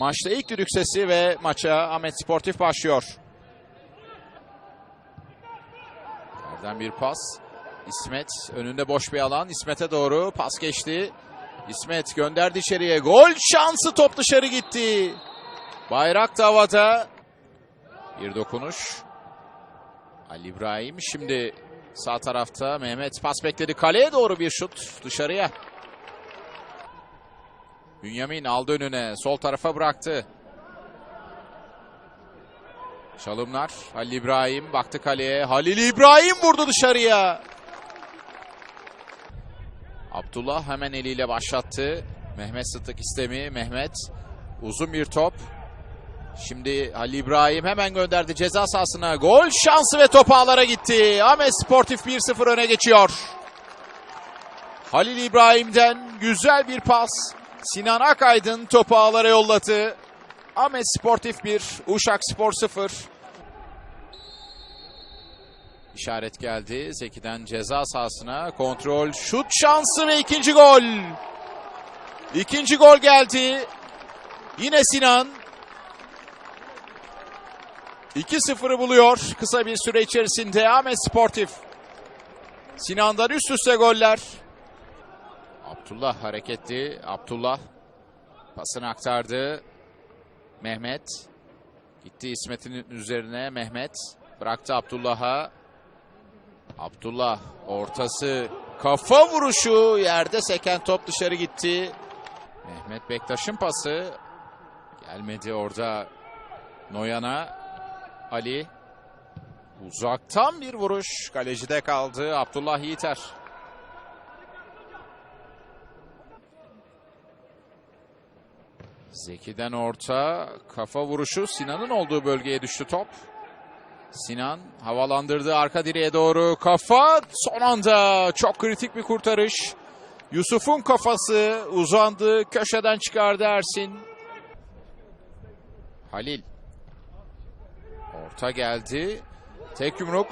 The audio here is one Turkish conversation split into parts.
Maçta ilk düdük sesi ve maça Ahmet Sportif başlıyor. Yerden bir pas. İsmet önünde boş bir alan. İsmet'e doğru pas geçti. İsmet gönderdi içeriye. Gol şansı top dışarı gitti. Bayrak da havada. Bir dokunuş. Ali İbrahim şimdi sağ tarafta. Mehmet pas bekledi. Kaleye doğru bir şut dışarıya. Bünyamin aldı önüne. Sol tarafa bıraktı. Çalımlar. Halil İbrahim baktı kaleye. Halil İbrahim vurdu dışarıya. Abdullah hemen eliyle başlattı. Mehmet Sıtık istemi. Mehmet uzun bir top. Şimdi Halil İbrahim hemen gönderdi ceza sahasına. Gol şansı ve top ağlara gitti. Ahmet Sportif 1-0 öne geçiyor. Halil İbrahim'den güzel bir pas. Sinan Akaydın topu ağlara yolladı. Ahmet Sportif 1, Uşak Spor 0. İşaret geldi. Zeki'den ceza sahasına. Kontrol, şut şansı ve ikinci gol. İkinci gol geldi. Yine Sinan. 2-0'ı buluyor kısa bir süre içerisinde Ahmet Sportif. Sinan'dan üst üste goller. Abdullah hareketli. Abdullah pasını aktardı. Mehmet gitti İsmet'in üzerine Mehmet bıraktı Abdullah'a. Abdullah ortası kafa vuruşu yerde seken top dışarı gitti. Mehmet Bektaş'ın pası gelmedi orada Noyan'a. Ali uzaktan bir vuruş kalecide kaldı Abdullah Yiğiter. Zeki'den orta kafa vuruşu Sinan'ın olduğu bölgeye düştü top. Sinan havalandırdı arka direğe doğru kafa son anda çok kritik bir kurtarış. Yusuf'un kafası uzandı köşeden çıkardı Ersin. Halil. Orta geldi. Tek yumruk.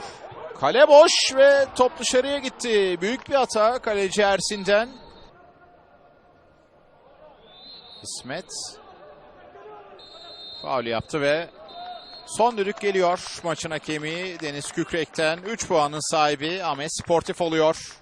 Kale boş ve top dışarıya gitti. Büyük bir hata kaleci Ersin'den. İsmet faul yaptı ve son düdük geliyor. Maçın hakemi Deniz Kükrek'ten 3 puanın sahibi Ahmet Sportif oluyor.